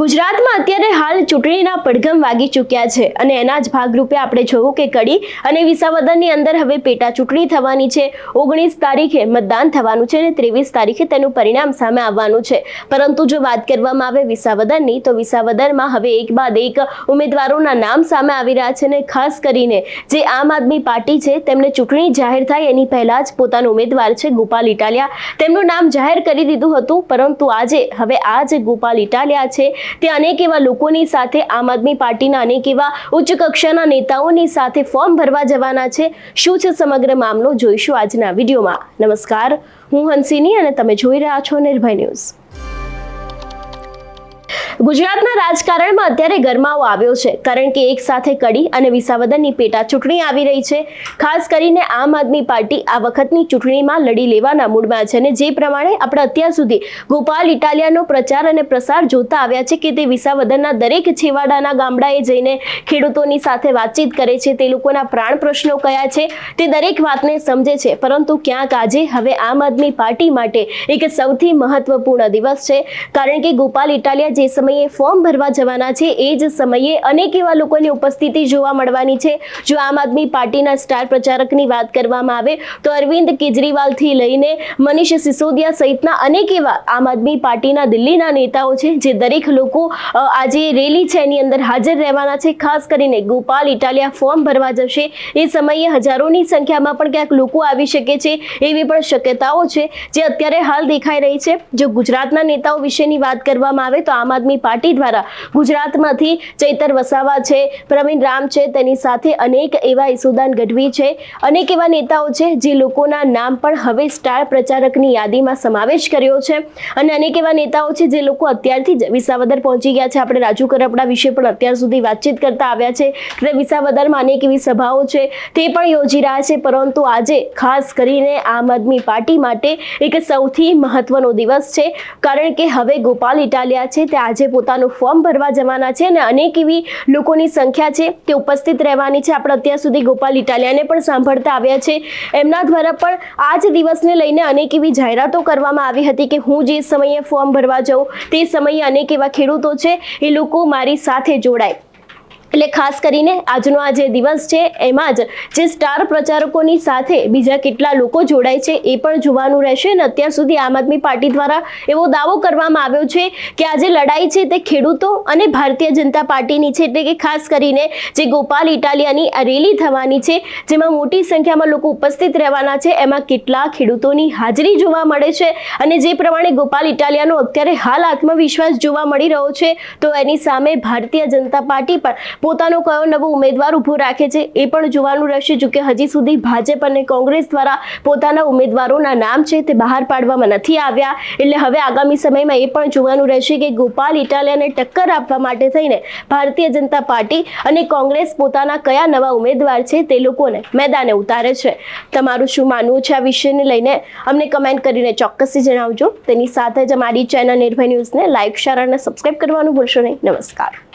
ગુજરાતમાં અત્યારે હાલ ચૂંટણીના પડઘમ વાગી ચૂક્યા છે અને એના જ ભાગરૂપે આપણે જોયું કે કડી અને વિસાવદરની અંદર હવે પેટા ચૂંટણી થવાની છે. ઓગણીસ તારીખે મતદાન થવાનું છે અને ત્રેવીસ તારીખે તેનું પરિણામ સામે આવવાનું છે. પરંતુ જો વાત કરવામાં આવે વિસાવદરની, તો વિસાવદરમાં હવે એક બાદ એક ઉમેદવારોના નામ સામે આવી રહ્યા છે અને ખાસ કરીને જે આમ આદમી પાર્ટી છે, તેમને ચૂંટણી જાહેર થાય એની પહેલા જ પોતાનો ઉમેદવાર છે ગોપાલ ઇટાલિયા. તેમનું નામ જાહેર કરી દીધું હતું, પરંતુ આજે હવે આ જે ગોપાલ ઇટાલિયા છે તે અનેક એવા લોકોની સાથે, આમ આદમી પાર્ટીના અનેક એવા ઉચ્ચ કક્ષાના નેતાઓની સાથે ફોર્મ ભરવા જવાના છે. શું છે સમગ્ર મામલો? જોઈશું આજના વિડીયોમાં. નમસ્કાર. હું હંસિની અને તમે જોઈ રહ્યા છો નિર્ભય ન્યૂઝ. ગુજરાતના રાજકારણમાં અત્યારે ગરમાવો આવ્યો છે. કારણ કે એક સાથે કડી અને વિસાવદનની પેટા ચૂંટણી આવી રહી છે. ખાસ કરીને આમ આદમી પાર્ટી આ વખતની ચૂંટણીમાં લડી લેવાના મૂડમાં છે અને જે પ્રમાણે આપણે અત્યાર સુધી ગોપાલ ઇટાલિયાનો પ્રચાર અને પ્રસાર જોતા આવ્યા છે કે તે વિસાવદનના દરેક છેવાડાના ગામડાએ જઈને ખેડૂતોની સાથે વાતચીત કરે છે. તે લોકોના પ્રાણ પ્રશ્નો કયા છે તે દરેક વાતને સમજે છે. પરંતુ ક્યાંક આજે હવે આમ આદમી પાર્ટી માટે એક સૌથી મહત્વપૂર્ણ દિવસ છે. કારણ કે ગોપાલ ઇટાલિયા જે ફોર્મ ભરવા જવાના છે, એ જ સમયે અનેક એવા લોકોની ઉપસ્થિતિ જોવા મળવાની છે. જો આમ આદમી પાર્ટીના સ્ટાર પ્રચારકની વાત કરવામાં આવે, તો અરવિંદ કેજરીવાલથી લઈને મનીષ સિસોદિયા સહિતના અનેક એવા આમ આદમી પાર્ટીના દિલ્હીના નેતાઓ છે, જે દરેક લોકો આજે રેલી છે, એની અંદર હાજર રહેવાના છે. ખાસ કરીને ગોપાલ ઇટાલિયા ફોર્મ ભરવા જશે. એ સમયે હજારોની સંખ્યામાં પણ ક્યાંક લોકો આવી શકે છે, એવી પણ શક્યતાઓ છે, જે અત્યારે હાલ દેખાઈ રહી છે. જો ગુજરાતના નેતાઓ વિશેની વાત કરવામાં આવે, તો આમ આદમી પાર્ટી દ્વારા ગુજરાતમાંથી ચૈતર વસાવા છે, પ્રવીણ રામ છે, તેની સાથે અનેક એવા ઈસુદાન ગઢવી છે. અનેક એવા નેતાઓ છે જે લોકોના નામ પણ હવે સ્ટાર પ્રચારકની યાદીમાં સમાવેશ કર્યો છે. અને અનેક એવા નેતાઓ છે જે લોકો અત્યારથી જ વિસાવદર પહોંચી ગયા છે. આપણે રાજુ કરપડા વિશે પણ અત્યાર સુધી વાતચીત કરતા આવ્યા છે. એટલે વિસાવદરમાં અનેક એવી સભાઓ છે, તે પણ યોજી રહ્યા છે. પરંતુ આજે ખાસ કરીને આમ આદમી પાર્ટી માટે એક સૌથી મહત્વનો દિવસ છે. કારણ કે હવે ગોપાલ ઇટાલિયા છે, તે આજે પોતાનું ફોર્મ ભરવા જવાના છે અને અનેક એવી લોકોની સંખ્યા છે તે ઉપસ્થિત રહેવાની છે. આપણે અત્યાર સુધી ગોપાલ ઇટાલિયાને પણ સાંભળતા આવ્યા છે. એમના દ્વારા પણ આ જ દિવસને લઈને અનેક એવી જાહેરાતો કરવામાં આવી હતી કે હું જે સમયે ફોર્મ ભરવા જાઉં તે સમયે અનેક એવા ખેડૂતો છે એ લોકો મારી સાથે જોડાય. એટલે ખાસ કરીને આજનો આ જે દિવસ છે, એમાં જ જે સ્ટાર પ્રચારકોની સાથે બીજા કેટલા લોકો જોડાય છે, એ પણ જોવાનું રહેશે અને અત્યાર સુધી આમ આદમી પાર્ટી દ્વારા એવો દાવો કરવામાં આવ્યો છે કે આ જે લડાઈ છે તે ખેડૂતો અને ભારતીય જનતા પાર્ટીની છે, એટલે કે ખાસ કરીને જે ગોપાલ ઇટાલિયાની આ રેલી થવાની છે, જેમાં મોટી સંખ્યામાં લોકો ઉપસ્થિત રહેવાના છે, એમાં કેટલા ખેડૂતોની હાજરી જોવા મળે છે અને જે પ્રમાણે ગોપાલ ઇટાલિયાનો અત્યારે હાલ આત્મવિશ્વાસ જોવા મળી રહ્યો છે, તો એની સામે ભારતીય જનતા પાર્ટી પણ પોતાનો કયો નવો ઉમેદવાર ઊભો રાખે છે એ પણ જોવાનું રહેશે, જો કે હજી સુધી ભાજપ અને કોંગ્રેસ દ્વારા પોતાના ઉમેદવારોના નામ છે તે બહાર પાડવામાં નથી આવ્યા. એટલે હવે આગામી સમયમાં એ પણ જોવાનું રહેશે કે ગોપાલ ઇટાલિયાને ટક્કર આપવા માટે થઈને ભારતીય જનતા પાર્ટી અને કોંગ્રેસ પોતાના કયા નવા ઉમેદવાર છે તે લોકોને મેદાને ઉતારે છે. તમારું શું માનવું છે આ વિષયને લઈને? અમને કમેન્ટ કરીને ચોક્કસથી જણાવજો. તેની સાથે જ અમારી ચેનલ નિર્ભય ન્યૂઝને લાઇક શેર અને સબસ્ક્રાઇબ કરવાનું ભૂલશો નહીં. નમસ્કાર.